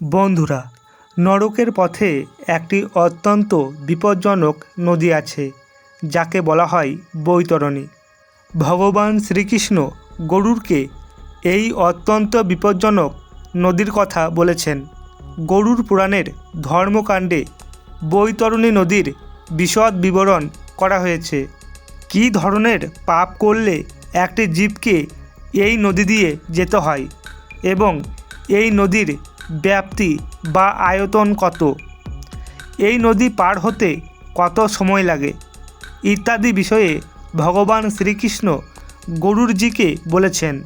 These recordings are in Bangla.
বন্ধুরা, নরকের পথে একটি অত্যন্ত বিপজ্জনক নদী আছে, যাকে বলা হয় বৈতরণী। ভগবান শ্রীকৃষ্ণ গরুরকে এই অত্যন্ত বিপজ্জনক নদীর কথা বলেছেন। গরুর পুরাণের ধর্মকাণ্ডে বৈতরণী নদীর বিশদ বিবরণ করা হয়েছে। কী ধরনের পাপ করলে একটি জীবকে এই নদী দিয়ে যেতে হয় এবং এই নদীর ব্যাপ্তি বা আয়তন কত? এই নদী পার হতে কত সময় লাগে? ইত্যাদি বিষয়ে ভগবান শ্রীকৃষ্ণ গরুরজিকে বলেছেন।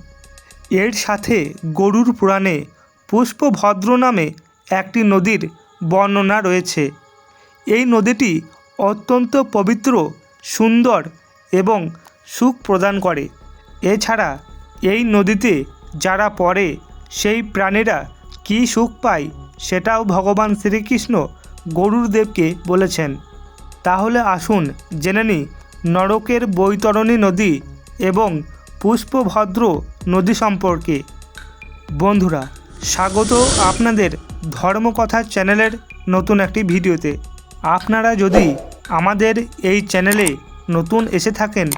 এর সাথে গরুর পুরাণে পুষ্পভদ্র নামে একটি নদীর বর্ণনা রয়েছে। এই নদীটি অত্যন্ত পবিত্র, সুন্দর এবং সুখ প্রদান করে। এছাড়া এই নদীতে যারা পড়ে, সেই প্রাণীরা কী সুখ পাই সেটাও ভগবান শ্রীকৃষ্ণ গরুর দেবকে বলেছেন। তাহলে আসুন জেনে নিই নরকের বৈতরণী নদী এবং পুষ্পভদ্র নদী সম্পর্কে। বন্ধুরা, স্বাগত আপনাদের ধর্মকথা চ্যানেলের নতুন একটি ভিডিওতে। আপনারা যদি আমাদের এই চ্যানেলে নতুন এসে থাকেন,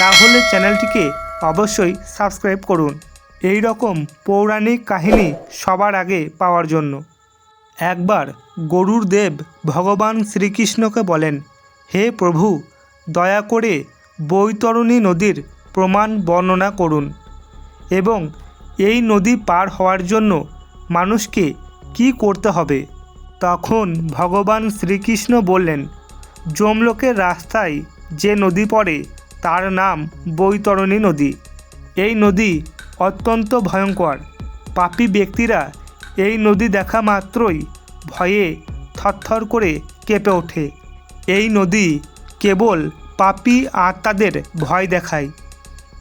তাহলে চ্যানেলটিকে অবশ্যই সাবস্ক্রাইব করুন। এই রকম পৌরাণিক কাহিনী সবার আগে পাওয়ার জন্য। একবার গরুর দেব ভগবান শ্রীকৃষ্ণকে বলেন, হে প্রভু, দয়া করে বৈতরণী নদীর প্রমাণ বর্ণনা করুন এবং এই নদী পার হওয়ার জন্য মানুষকে কি করতে হবে? তখন ভগবান শ্রীকৃষ্ণ বললেন যমলোকের রাস্তায় যে নদী পড়ে তার নাম বৈতরণী নদী। এই নদী অত্যন্ত ভয়ঙ্কর। পাপী ব্যক্তিরা এই নদী দেখা মাত্রই ভয়ে থরথর করে কেঁপে ওঠে। এই নদী কেবল পাপী আত্মাদের ভয় দেখায়।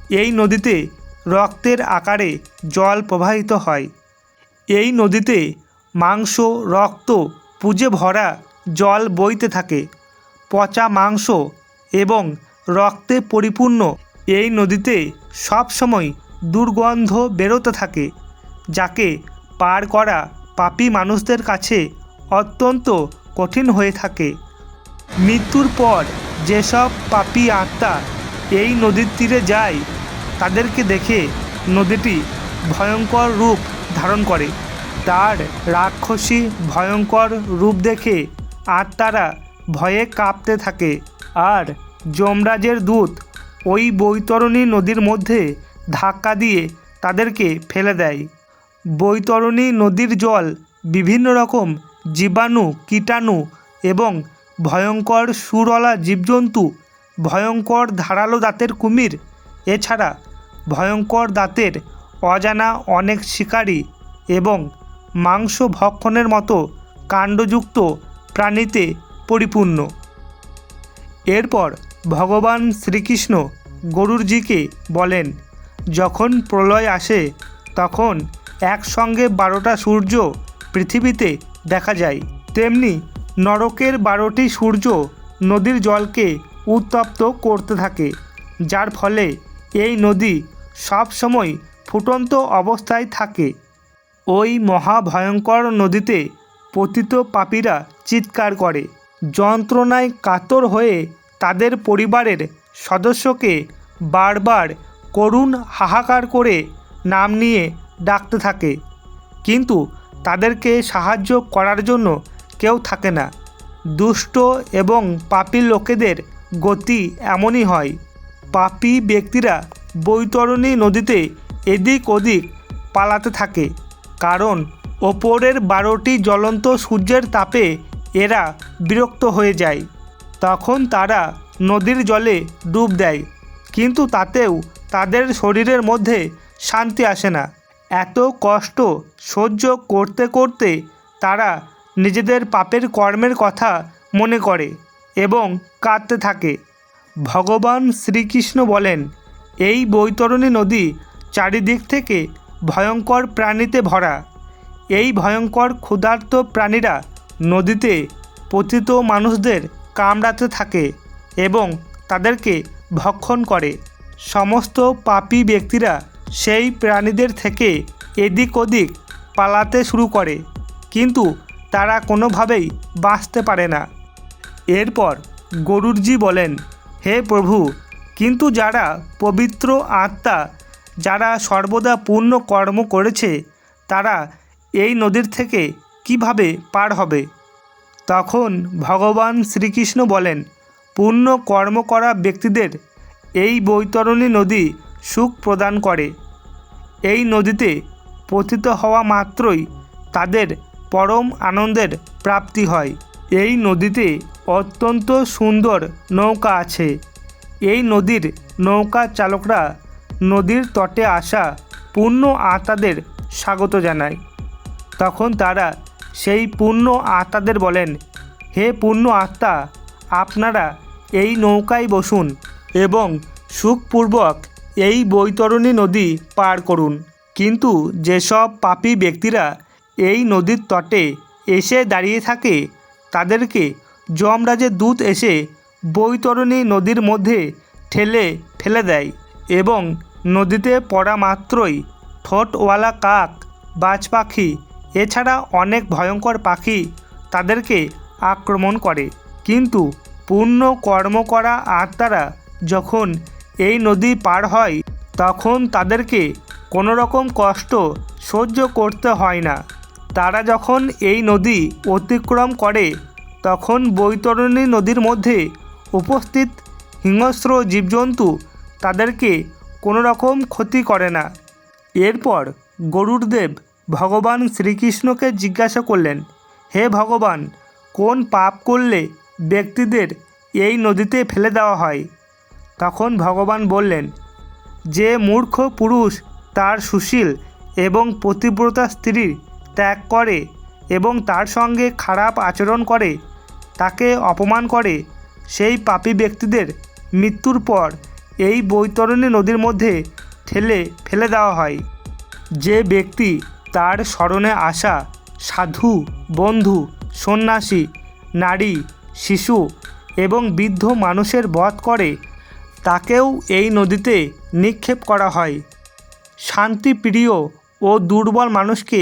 এই নদীতে রক্তের আকারে জল প্রবাহিত হয়। এই নদীতে মাংস, রক্ত, পুজে ভরা জল বইতে থাকে। পচা মাংস এবং রক্তে পরিপূর্ণ এই নদীতে সবসময় দুর্গন্ধ বেরোতে থাকে, যাকে পার করা পাপী মানুষদের কাছে অত্যন্ত কঠিন হয়ে থাকে। মৃত্যুর পর যেসব পাপী আত্মা এই নদীর তীরে যায়, তাদেরকে দেখে নদীটি ভয়ঙ্কর রূপ ধারণ করে। তার রাক্ষসী ভয়ঙ্কর রূপ দেখে আত্মারা ভয়ে কাঁপতে থাকে। আর যমরাজের দূত ওই বৈতরণী নদীর মধ্যে ধাক্কা দিয়ে তাদেরকে ফেলে দেয়। বৈতরণী নদীর জল বিভিন্ন রকম জীবাণু, কীটাণু এবং ভয়ঙ্কর সুরলা জীবজন্তু, ভয়ঙ্কর ধারালো দাঁতের কুমির, এছাড়া ভয়ঙ্কর দাঁতের অজানা অনেক শিকারী এবং মাংস ভক্ষণের মতো কাণ্ডযুক্ত প্রাণীতে পরিপূর্ণ। এরপর ভগবান শ্রীকৃষ্ণ গরুরজিকে বলেন যখন প্রলয় আসে, তখন একসঙ্গে বারোটা সূর্য পৃথিবীতে দেখা যায়। তেমনি নরকের বারোটি সূর্য নদীর জলকে উত্তপ্ত করতে থাকে, যার ফলে এই নদী সবসময় ফুটন্ত অবস্থায় থাকে। ওই মহাভয়ঙ্কর নদীতে পতিত পাপীরা চিৎকার করে। যন্ত্রণায় কাতর হয়ে তাদের পরিবারের সদস্যকে বারবার করুণ হাহাকার করে নাম নিয়ে ডাকতে থাকে। কিন্তু তাদেরকে সাহায্য করার জন্য কেউ থাকে না। দুষ্ট এবং পাপী লোকেদের গতি এমনই হয়। পাপী ব্যক্তিরা বৈতরণী নদীতে এদিক ওদিক পালাতে থাকে, কারণ ওপরের বারোটি জ্বলন্ত সূর্যের তাপে এরা বিরক্ত হয়ে যায়। তখন তারা নদীর জলে ডুব দেয়, কিন্তু তাতেও তাদের শরীরের মধ্যে শান্তি আসে না। এত কষ্ট সহ্য করতে করতে তারা নিজেদের পাপের কর্মের কথা মনে করে এবং কাঁদতে থাকে। ভগবান শ্রীকৃষ্ণ বলেন, এই বৈতরণী নদী চারিদিক থেকে ভয়ঙ্কর প্রাণীতে ভরা। এই ভয়ঙ্কর ক্ষুধার্ত প্রাণীরা নদীতে পতিত মানুষদের কামড়াতে থাকে এবং তাদেরকে ভক্ষণ করে। সমস্ত পাপী ব্যক্তিরা সেই প্রাণীদের থেকে এদিক ওদিক পালাতে শুরু করে, কিন্তু তারা কোনোভাবেই বাঁচতে পারে না। এরপর গরুড়জি বলেন, হে প্রভু, কিন্তু যারা পবিত্র আত্মা, যারা সর্বদা পূর্ণ কর্ম করেছে, তারা এই নদীর থেকে কীভাবে পার হবে? তখন ভগবান শ্রীকৃষ্ণ বলেন, পূর্ণ কর্ম করা ব্যক্তিদের এই বৈতরণী নদী সুখ প্রদান করে। এই নদীতে পতিত হওয়া মাত্রই তাদের পরম আনন্দের প্রাপ্তি হয়। এই নদীতে অত্যন্ত সুন্দর নৌকা আছে। এই নদীর নৌকা চালকরা নদীর তটে আসা পূর্ণ আত্মাদের স্বাগত জানায়। তখন তারা সেই পূর্ণ আত্মাদের বলেন, হে পূর্ণ আত্মা, আপনারা এই নৌকায় বসুন। এবং সুখপূর্বক এই বৈতরণী নদী পার করুন। কিন্তু যেসব পাপী ব্যক্তিরা এই নদীর তটে এসে দাঁড়িয়ে থাকে, তাদেরকে যমরাজের দূত এসে বৈতরণী নদীর মধ্যে ঠেলে ফেলে দেয় এবং নদীতে পড়া মাত্রই ঠোঁটওয়ালা কাক, বাজ পাখি, এছাড়া অনেক ভয়ঙ্কর পাখি তাদেরকে আক্রমণ করে। কিন্তু পূর্ণ কর্ম করা আত্মারা যখন এই নদী পার হয়, তখন তাদেরকে কোনো রকম কষ্ট সহ্য করতে হয় না। তারা যখন এই নদী অতিক্রম করে, তখন বৈতরণী নদীর মধ্যে উপস্থিত হিংস্র জীবজন্তু তাদেরকে কোনো রকম ক্ষতি করে না। এরপর গরুড়দেব ভগবান শ্রীকৃষ্ণকে জিজ্ঞাসা করলেন, হে ভগবান, কোন পাপ করলে ব্যক্তিদের এই নদীতে ফেলে দেওয়া হয়? তখন ভগবান বললেন, যে মূর্খ পুরুষ তার সুশীল এবং পতিব্রতা স্ত্রী ত্যাগ করে এবং তার সঙ্গে খারাপ আচরণ করে, তাকে অপমান করে, সেই পাপী ব্যক্তিদের মৃত্যুর পর এই বৈতরণী নদীর মধ্যে ঠেলে ফেলে দেওয়া হয়। যে ব্যক্তি তার স্মরণে আসা সাধু, বন্ধু, সন্ন্যাসী, নারী, শিশু এবং বৃদ্ধ মানুষের বধ করে তাকেও এই নদীতে নিক্ষেপ করা হয়। শান্তিপ্রিয় ও দুর্বল মানুষকে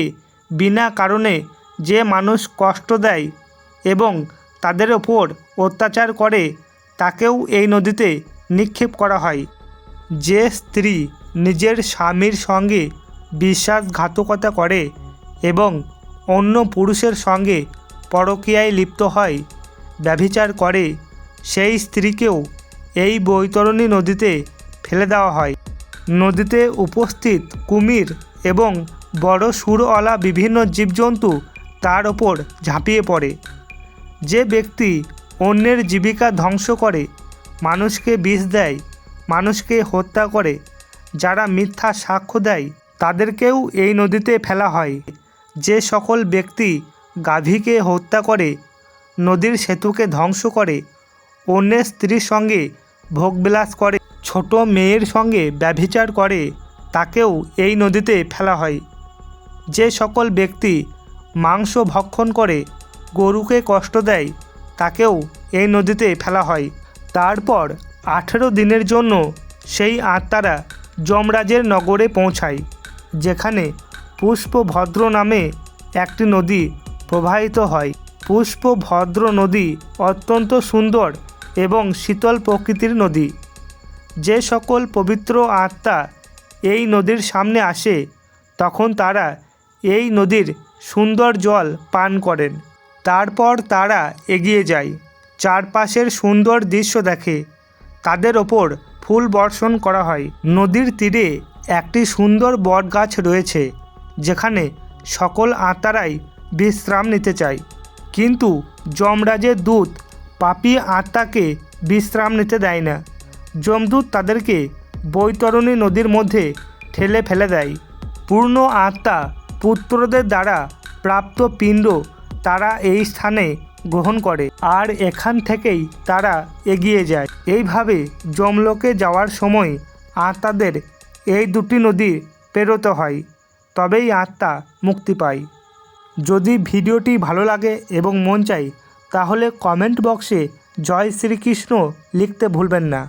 বিনা কারণে যে মানুষ কষ্ট দেয় এবং তাদের ওপর অত্যাচার করে, তাকেও এই নদীতে নিক্ষেপ করা হয়। যে স্ত্রী নিজের স্বামীর সঙ্গে বিশ্বাসঘাতকতা করে এবং অন্য পুরুষের সঙ্গে পরকীয়ায় লিপ্ত হয়, ব্যভিচার করে, সেই স্ত্রীকেও এই বৈতরণী নদীতে ফেলে দেওয়া হয়। নদীতে উপস্থিত কুমির এবং বড় সুরওয়ালা বিভিন্ন জীবজন্তু তার ওপর ঝাঁপিয়ে পড়ে। যে ব্যক্তি অন্যের জীবিকা ধ্বংস করে, মানুষকে বিষ দেয়, মানুষকে হত্যা করে, যারা মিথ্যা সাক্ষ্য দেয়, তাদেরকেও এই নদীতে ফেলা হয়। যে সকল ব্যক্তি গাভীকে হত্যা করে, নদীর সেতুকে ধ্বংস করে, অন্যের স্ত্রীর সঙ্গে ভোগবিলাস করে। ছোট মেয়ের সঙ্গে ব্যভিচার করে, তাকেও এই নদীতে ফেলা হয়। যে সকল ব্যক্তি মাংস ভক্ষণ করে, গরুকে কষ্ট দেয়, তাকেও এই নদীতে ফেলা হয়। তারপর আঠেরো দিনের জন্য সেই আত্মারা যমরাজের নগরে পৌঁছায়, যেখানে পুষ্পভদ্র নামে একটি নদী প্রবাহিত হয়। পুষ্পভদ্র নদী অত্যন্ত সুন্দর এবং শীতল প্রকৃতির নদী। যে সকল পবিত্র আত্মা এই নদীর সামনে আসে, তখন তারা এই নদীর সুন্দর জল পান করেন। তারপর তারা এগিয়ে যায়, চারপাশের সুন্দর দৃশ্য দেখে। তাদের ওপর ফুল বর্ষণ করা হয়। নদীর তীরে একটি সুন্দর বটগাছ রয়েছে, যেখানে সকল আত্মারাই বিশ্রাম নিতে চায়। কিন্তু যমরাজের দূত পাপী আত্মাকে বিশ্রাম নিতে দেয় না। যমদূত তাদেরকে বৈতরণী নদীর মধ্যে ঠেলে ফেলে দেয়। পূর্ণ আত্মা পুত্রদের দ্বারা প্রাপ্ত পিণ্ড তারা এই স্থানে গ্রহণ করে আর এখান থেকেই তারা এগিয়ে যায়। এইভাবে যমলোকে যাওয়ার সময় আত্মাদের এই দুটি নদী পেরোতে হয়, তবেই আত্মা মুক্তি পায়। যদি ভিডিওটি ভালো লাগে এবং মন চাই তাহলে কমেন্ট বক্সে জয় শ্রীকৃষ্ণ লিখতে ভুলবেন না।